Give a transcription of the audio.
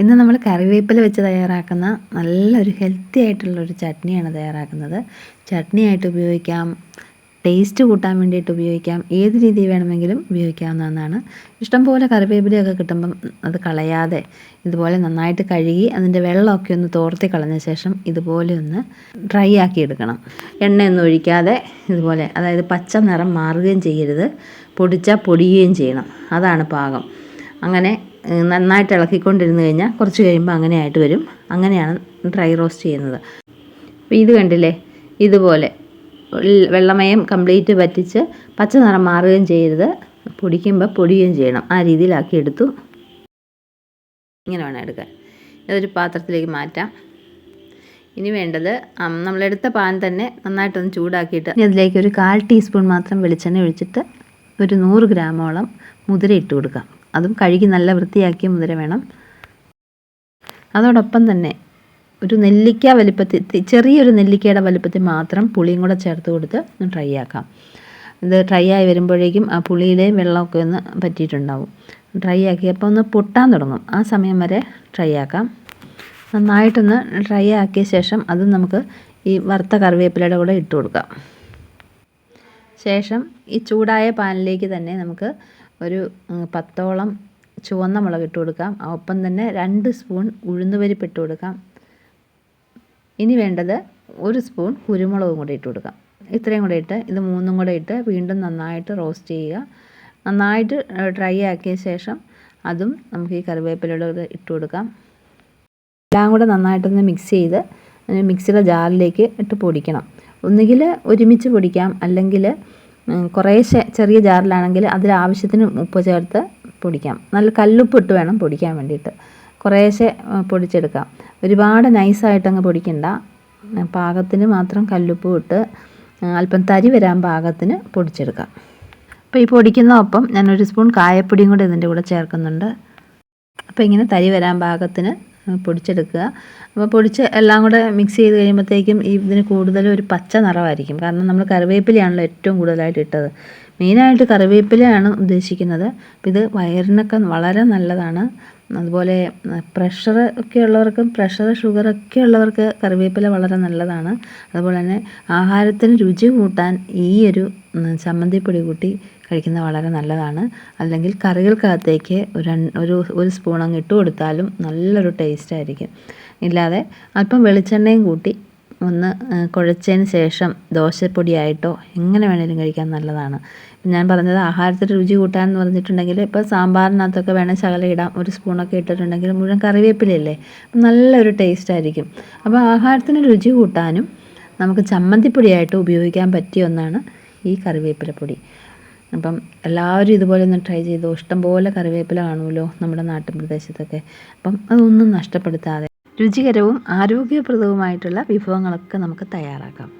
ഇന്ന് നമ്മൾ കറിവേപ്പില വെച്ച് തയ്യാറാക്കുന്ന നല്ലൊരു ഹെൽത്തി ആയിട്ടുള്ളൊരു ചട്നിയാണ് തയ്യാറാക്കുന്നത്. ചട്നിയായിട്ട് ഉപയോഗിക്കാം ടേസ്റ്റ് കൂട്ടാൻ വേണ്ടിയിട്ട് ഉപയോഗിക്കാം ഏത് രീതിയിൽ വേണമെങ്കിലും ഉപയോഗിക്കാവുന്നതാണ്. ഇഷ്ടംപോലെ കറിവേപ്പിലയൊക്കെ കിട്ടുമ്പം അത് കളയാതെ ഇതുപോലെ നന്നായിട്ട് കഴുകി അതിന്റെ വെള്ളമൊക്കെ ഒന്ന് തോർത്തി കളഞ്ഞ ശേഷം ഇതുപോലെ ഒന്ന് ഡ്രൈ ആക്കി എടുക്കണം. എണ്ണയൊന്നും ഒഴിക്കാതെ ഇതുപോലെ അതായത് പച്ച നിറം മാറുകയും ചെയ്യരുത്. പൊടിച്ചാൽ പൊടിയുകയും ചെയ്യണം. അതാണ് പാകം. അങ്ങനെ നന്നായിട്ട് ഇളക്കിക്കൊണ്ടിരുന്ന് കഴിഞ്ഞാൽ കുറച്ച് കഴിയുമ്പോൾ അങ്ങനെ ആയിട്ട് വരും. അങ്ങനെയാണ് ഡ്രൈ റോസ്റ്റ് ചെയ്യുന്നത്. അപ്പോൾ ഇത് കണ്ടില്ലേ? ഇതുപോലെ വെള്ളമയം കംപ്ലീറ്റ് പറ്റിച്ച് പച്ച നിറം മാറുകയും ചെയ്യരുത്. പൊടിക്കുമ്പോൾ പൊടിയുകയും ചെയ്യണം. ആ രീതിയിലാക്കി എടുത്തു. ഇങ്ങനെ വേണം എടുക്കാൻ. ഇതൊരു പാത്രത്തിലേക്ക് മാറ്റാം. ഇനി വേണ്ടത് നമ്മളെടുത്ത പാൻ തന്നെ നന്നായിട്ടൊന്ന് ചൂടാക്കിയിട്ട് അതിലേക്ക് ഒരു കാൽ ടീസ്പൂൺ മാത്രം വെളിച്ചെണ്ണ ഒഴിച്ചിട്ട് ഒരു നൂറ് ഗ്രാമോളം മുതിര ഇട്ട് കൊടുക്കാം. അതും കഴുകി നല്ല വൃത്തിയാക്കിയ മുതിര വേണം. അതോടൊപ്പം തന്നെ ഒരു നെല്ലിക്ക വലിപ്പത്തിൽ ചെറിയൊരു നെല്ലിക്കയുടെ വലിപ്പത്തിൽ മാത്രം പുളിയും കൂടെ ചേർത്ത് കൊടുത്ത് ഒന്ന് ട്രൈ ആക്കാം. ഇത് ഡ്രൈ ആയി വരുമ്പോഴേക്കും ആ പുളിയുടെയും വെള്ളമൊക്കെ ഒന്ന് പറ്റിയിട്ടുണ്ടാവും. ഡ്രൈ ആക്കിയപ്പോൾ ഒന്ന് പൊട്ടാൻ തുടങ്ങും. ആ സമയം വരെ ഡ്രൈ ആക്കാം. നന്നായിട്ടൊന്ന് ഡ്രൈ ആക്കിയ ശേഷം അത് നമുക്ക് ഈ വറുത്ത കറിവേപ്പിലയുടെ കൂടെ ഇട്ട് കൊടുക്കാം. ശേഷം ഈ ചൂടായ പാനിലേക്ക് തന്നെ നമുക്ക് ഒരു പത്തോളം ചുവന്ന മുളക് ഇട്ട് കൊടുക്കാം. ഒപ്പം തന്നെ രണ്ട് സ്പൂൺ ഉഴുന്നുപരിപ്പ് ഇട്ട് കൊടുക്കാം. ഇനി വേണ്ടത് ഒരു സ്പൂൺ കുരുമുളകും കൂടി ഇട്ട് കൊടുക്കാം. ഇത്രയും കൂടെ ഇട്ട് ഇത് മൂന്നും കൂടെ ഇട്ട് വീണ്ടും നന്നായിട്ട് റോസ്റ്റ് ചെയ്യുക. നന്നായിട്ട് ഡ്രൈ ആക്കിയ ശേഷം അതും നമുക്ക് ഈ കറിവേപ്പിലയുടെ ഇട്ട് കൊടുക്കാം. എല്ലാം കൂടെ നന്നായിട്ടൊന്ന് മിക്സ് ചെയ്ത് മിക്സിയുടെ ജാറിലേക്ക് ഇട്ട് പൊടിക്കണം. ഒന്നുകിൽ ഒരുമിച്ച് പൊടിക്കാം അല്ലെങ്കിൽ കുറേശ്ശെ ചെറിയ ജാറിലാണെങ്കിൽ അതിൽ ആവശ്യത്തിന് ഉപ്പ് ചേർത്ത് പൊടിക്കാം. നല്ല കല്ലുപ്പ് ഇട്ട് വേണം പൊടിക്കാൻ വേണ്ടിയിട്ട്. കുറേശ്ശെ പൊടിച്ചെടുക്കാം. ഒരുപാട് നൈസായിട്ടങ്ങ് പൊടിക്കണ്ട. പാകത്തിന് മാത്രം കല്ലുപ്പ് ഇട്ട് അല്പം തരി വരാൻ പാകത്തിന് പൊടിച്ചെടുക്കാം. അപ്പോൾ ഈ പൊടിക്കുന്ന ഒപ്പം ഞാനൊരു സ്പൂൺ കായപ്പൊടിയും കൂടെ ഇതിന്റെ കൂടെ ചേർക്കുന്നുണ്ട്. അപ്പോൾ ഇങ്ങനെ തരി വരാൻ പാകത്തിന് പൊടിച്ചെടുക്കുക. അപ്പോൾ പൊടിച്ച് എല്ലാം കൂടെ മിക്സ് ചെയ്ത് കഴിയുമ്പോഴത്തേക്കും ഇതിന് കൂടുതലും ഒരു പച്ച നിറമായിരിക്കും. കാരണം നമ്മൾ കറിവേപ്പിലയാണല്ലോ ഏറ്റവും കൂടുതലായിട്ട് ഇട്ടത്. മെയിനായിട്ട് കറിവേപ്പിലയാണ് ഉദ്ദേശിക്കുന്നത്. ഇത് വയറിനൊക്കെ വളരെ നല്ലതാണ്. അതുപോലെ പ്രഷർ ഒക്കെ ഉള്ളവർക്കും പ്രഷർ ഷുഗർ ഒക്കെ ഉള്ളവർക്ക് കറിവേപ്പില വളരെ നല്ലതാണ്. അതുപോലെ തന്നെ ആഹാരത്തിന് രുചി കൂട്ടാൻ ഈ ഒരു ചമ്മന്തിപ്പൊടി കൂട്ടി കഴിക്കുന്നത് വളരെ നല്ലതാണ്. അല്ലെങ്കിൽ കറികൾക്കകത്തേക്ക് ഒരു ഒരു ഒരു സ്പൂൺ അങ്ങ് ഇട്ട് കൊടുത്താലും നല്ലൊരു ടേസ്റ്റ് ആയിരിക്കും. ഇല്ലാതെ അല്പം വെളിച്ചെണ്ണയും കൂട്ടി ഒന്ന് കുഴച്ചതിന് ശേഷം ദോശപ്പൊടിയായിട്ടോ എങ്ങനെ വേണേലും കഴിക്കാൻ നല്ലതാണ്. ഞാൻ പറഞ്ഞത് ആഹാരത്തിൽ രുചി കൂട്ടാൻ പറഞ്ഞിട്ടുണ്ടെങ്കിൽ ഇപ്പോൾ സാമ്പാറിനകത്തൊക്കെ വേണേൽ ശകലം ഇടാം ഒരു സ്പൂണൊക്കെ ഇട്ടിട്ടുണ്ടെങ്കിൽ മുഴുവൻ കറിവേപ്പിലല്ലേ നല്ലൊരു ടേസ്റ്റ് ആയിരിക്കും അപ്പോൾ ആഹാരത്തിന് രുചി കൂട്ടാനും നമുക്ക് ചമ്മന്തിപ്പൊടിയായിട്ട് ഉപയോഗിക്കാൻ പറ്റിയ ഒന്നാണ് ഈ കറിവേപ്പിലപ്പൊടി. അപ്പം എല്ലാവരും ഇതുപോലെ ഒന്ന് ട്രൈ ചെയ്തു? ഇഷ്ടംപോലെ കറിവേപ്പില കാണുമല്ലോ നമ്മുടെ നാട്ടിൻ പ്രദേശത്തൊക്കെ അപ്പം അതൊന്നും നഷ്ടപ്പെടുത്താതെ രുചികരവും ആരോഗ്യപ്രദവുമായിട്ടുള്ള വിഭവങ്ങളൊക്കെ നമുക്ക് തയ്യാറാക്കാം.